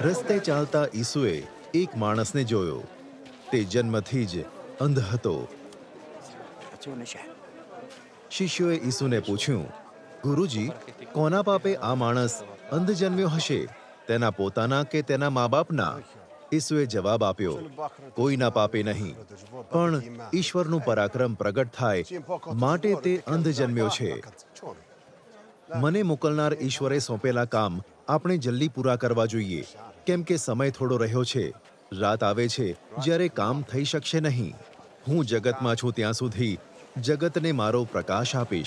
રસ્તે ચાલતા ઈસુએ એક માણસને જોયો. તે જન્મથી જ અંધ હતો. શિષ્યોએ ઈસુને પૂછ્યું, ગુરુજી, કોના પાપે આ માણસ અંધ જન્મ્યો હશે? તેના પોતાના કે તેના મા બાપના ઈસુએ જવાબ આપ્યો, કોઈના પાપે નહીં, પણ ઈશ્વરનું પરાક્રમ પ્રગટ થાય માટે તે અંધ જન્મ્યો છે. મને મોકલનાર ઈશ્વરે સોંપેલા કામ આપણે જલ્દી પૂરા કરવા જોઈએ. કેમ કે સમય થોડો રહ્યો છે. રાત આવે છે, જ્યારે કામ થઈ શકશે નહીં. હું જગતમાં છું ત્યાં સુધી. જગતને મારો પ્રકાશ આપીશ.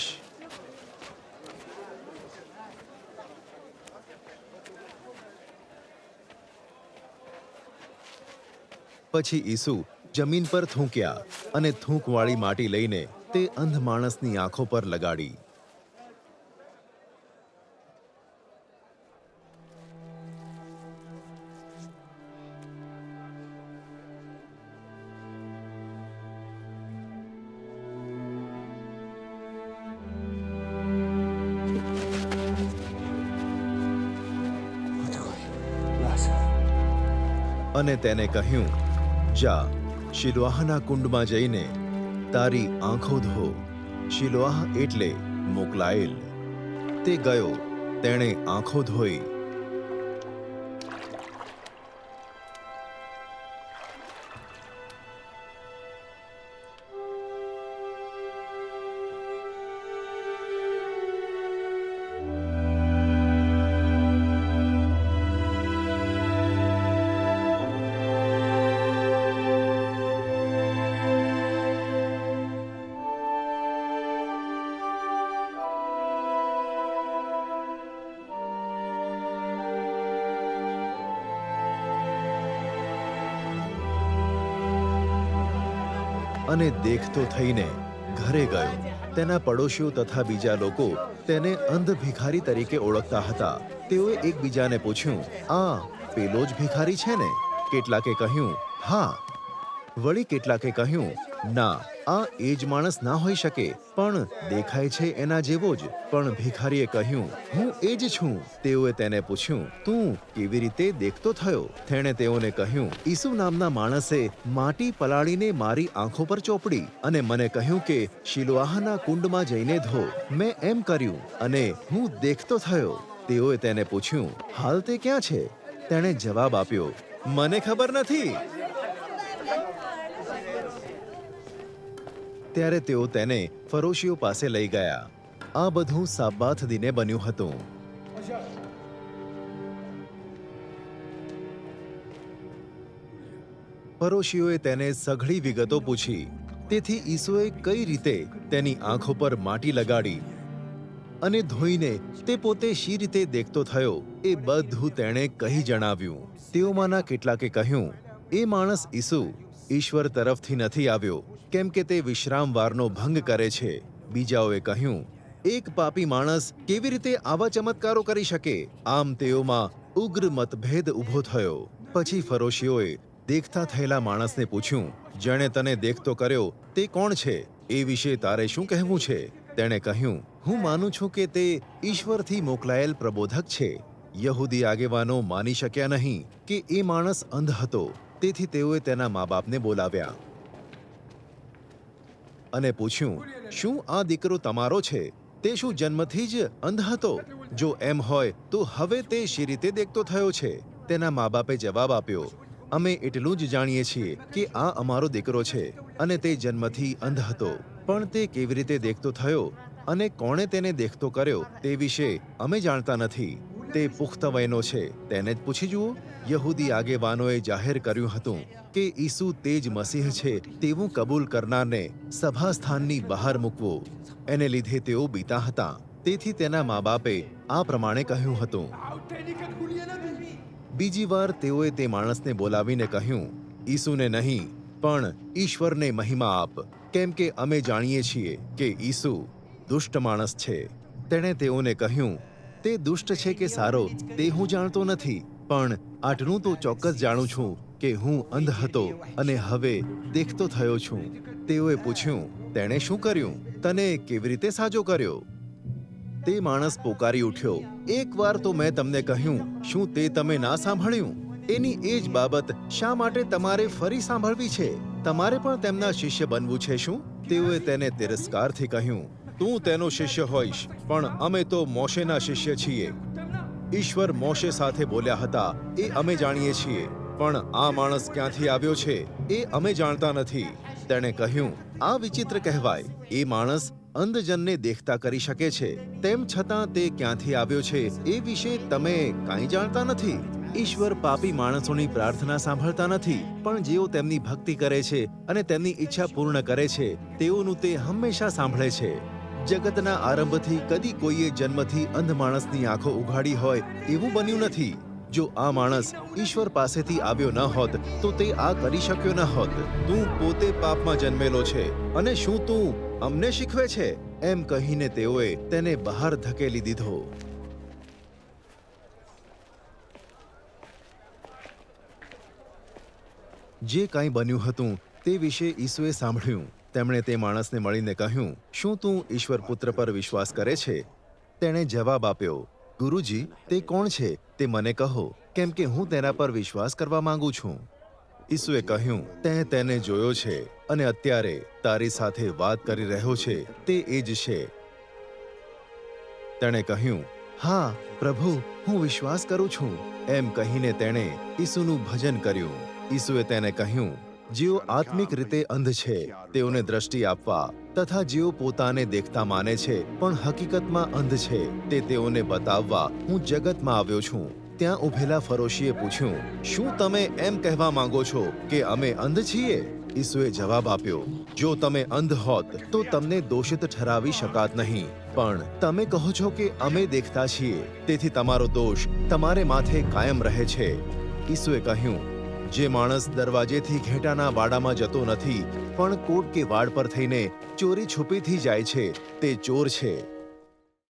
પછી ઈસુ જમીન પર થૂંક્યા અને થૂંકવાળી માટી લઈને તે અંધ માણસની આંખો પર લગાડી. અને તેને કહ્યું, જા શિલવાહના કુંડમાં જઈને તારી આંખો ધો. શિલવાહ એટલે મોકલાયેલ. તે ગયો, તેણે આંખો ધોઈ અને દેખતો થઈને ઘરે ગયો. તેના પડોશીઓ તથા બીજા લોકો તેને અંધ ભિખારી તરીકે ઓળખતા હતા. તેઓએ એકબીજાને પૂછ્યું, આ પેલો જ ભિખારી છે ને? કેટલાકે કહ્યું, હા વળી કેટલાકે કહ્યું, ના, આ એ જ માણસ ના હોઈ શકે, પણ દેખાય છે એના જેવો જ. પણ ભિખારીએ કહ્યું, હું એ જ છું. તેઓએ તેને પૂછ્યું, તું કેવી રીતે દેખતો થયો? તેણે તેઓને કહ્યું, ઈસુ નામના માણસે માટી પલાળીને મારી આંખો પર ચોપડી અને મને કહ્યું કે શિલવાહના કુંડમાં જઈને ધો, મેં એમ કર્યું અને હું દેખતો થયો. તેઓએ તેને પૂછ્યું, હાલ તે ક્યાં છે? તેણે જવાબ આપ્યો, મને ખબર નથી. ત્યારે તેઓ તેને ફરોશીઓ પાસે લઈ ગયા. આ બધું સાબાથ દિને બન્યું હતું. ફરોશીઓએ તેને સઘળી વિગતો પૂછી. તેથી ઈસુએ કઈ રીતે તેની આંખો પર માટી લગાડી અને ધોઈને તે પોતે શી રીતે દેખતો થયો એ બધું તેણે કહી જણાવ્યું. તેઓમાંના કેટલાકે કહ્યું, એ માણસ ઈસુ ઈશ્વર તરફથી નથી આવ્યો, કેમ કે તે વિશ્રામવારનો ભંગ કરે છે. બીજાઓએ કહ્યું, એક પાપી માણસ કેવી રીતે આવા ચમત્કારો કરી શકે? આમ તેઓમાં ઉગ્ર મતભેદ ઊભો થયો. પછી ફરોશીઓએ દેખતા થયેલા માણસને પૂછ્યું, જેણે તને દેખતો કર્યો, તે કોણ છે? એ વિશે તારે શું કહેવું છે? તેણે કહ્યું, હું માનું છું કે તે ઈશ્વરથી મોકલાયેલ પ્રબોધક છે. યહૂદી આગેવાનો માની શક્યા નહીં કે એ માણસ અંધ હતો. તેથી તેઓએ તેના મા બાપને બોલાવ્યા અને પૂછ્યું, શું આ દીકરો તમારો છે? તે શું જન્મથી જ અંધ હતો? જો એમ હોય, તો હવે તે શી રીતે દેખતો થયો છે? તેના મા બાપે જવાબ આપ્યો, અમે એટલું જ જાણીએ છીએ કે આ અમારો દીકરો છે અને તે જન્મથી અંધ હતો. પણ તે કેવી રીતે દેખતો થયો અને કોણે તેને દેખતો કર્યો તે વિશે અમે જાણતા નથી. તે પુખ્ત વયનો છે. તેને જ પૂછી જુઓ. યહૂદી આગેવાનોએ જાહેર કર્યું હતું કે ઈસુ તે જ મસીહ છે તેવું કબૂલ કરનારને સભાસ્થાનની બહાર મૂકવો. એને લીધે તેઓ બીતા હતા. તેથી તેના મા બાપે આ પ્રમાણે કહ્યું હતું. બીજી વાર તેઓએ તે માણસને બોલાવીને કહ્યું, ઈસુને નહીં, પણ ઈશ્વરને મહિમા આપ. કેમ કે અમે જાણીએ છીએ કે ઈસુ દુષ્ટ માણસ છે. તેણે તેઓને કહ્યું તે દુષ્ટ છે કે સારો, તે હું જાણતો નથી. પણ આટલું તો ચોક્કસ જાણું છું કે હું અંધ હતો અને હવે દેખતો થયો છું. તેઓએ પૂછ્યું, તેણે શું કર્યું? તને કેવી રીતે સાજો કર્યો? તે માણસ પોકારી ઉઠ્યો. એકવાર તો મેં તમને કહ્યું, શું તે તમે ના સાંભળ્યું? એની એ જ બાબત શા માટે તમારે ફરી સાંભળવી છે? તમારે પણ તેમના શિષ્ય બનવું છે શું? તેઓએ તેને તિરસ્કારથી કહ્યું તું તેનો શિષ્ય હોઈશ, પણ અમે તો મોશેના શિષ્ય છીએ. ઈશ્વર મોશે સાથે બોલ્યા હતા, એ અમે જાણીએ છીએ, પણ આ માણસ ક્યાંથી આવ્યો છે, એ અમે જાણતા નથી. તેણે કહ્યું, આ વિચિત્ર કહેવાય, એ માણસ અંધજનને દેખતા કરી શકે છે, તેમ છતાં તે ક્યાંથી આવ્યો છે, એ વિશે તમે કાંઈ જાણતા નથી. ઈશ્વર પાપી માણસોની પ્રાર્થના સાંભળતા નથી, પણ જેઓ તેમની ભક્તિ કરે છે અને તેમની ઈચ્છા પૂર્ણ કરે છે, તેઓનું તે હંમેશા સાંભળે છે. જગતના આરંભથી કદી કોઈએ જન્મથી અંધ માણસની આંખો ઉઘાડી હોય એવું બન્યું નથી. જો આ માણસ ઈશ્વર પાસેથી આવ્યો ન હોત, તો તે આ કરી શક્યો ન હોત. તું પોતે પાપમાં જન્મેલો છે અને શું તું અમને શીખવે છે? એમ કહીને તેઓએ તેને બહાર ધકેલી દીધો. જે કાંઈ બન્યું હતું તે વિશે ઈસુએ સાંભળ્યું. તેમણે તે માણસને મળીને કહ્યું, શું તું ઈશ્વર પુત્ર પર વિશ્વાસ કરે છે? તેણે જવાબ આપ્યો, ગુરુજી, તે કોણ છે? તે મને કહો, કેમ કે હું તેના પર વિશ્વાસ કરવા માંગુ છું. ઈસુએ કહ્યું, તે તેને જોયો છે અને અત્યારે તારી સાથે વાત કરી રહ્યો છે, તે એ જ છે. તેણે કહ્યું, હા, પ્રભુ, હું વિશ્વાસ કરું છું. એમ કહીને તેણે ઈસુનું ભજન કર્યું. ઈસુએ તેને કહ્યું જેઓ આત્મિક રીતે અંધ છે. તેઓને દ્રષ્ટિ આપવા તથા જેઓ પોતાને દેખતા માને છે, પણ હકીકતમાં અંધ છે. તે તેઓને બતાવવા હું જગતમાં આવ્યો છું. ત્યાં ઉભેલા ફરોશીએ પૂછ્યું, શું તમે એમ કહેવા માંગો છો કે અમે અંધ છીએ? ઈસુએ જવાબ આપ્યો, જો તમે અંધ હોત તો તમને દોષિત ઠરાવી શકાત નહીં. પણ તમે કહો છો કે અમે દેખતા છીએ. તેથી તમારો દોષ તમારે માથે કાયમ રહે છે. ઈસુએ કહ્યું જે માણસ દરવાજેથી ઘેટાના વાડામાં જતો નથી, પણ કોટ કે વાડ પર થઈને ચોરી છુપીથી જાય છે, તે ચોર છે.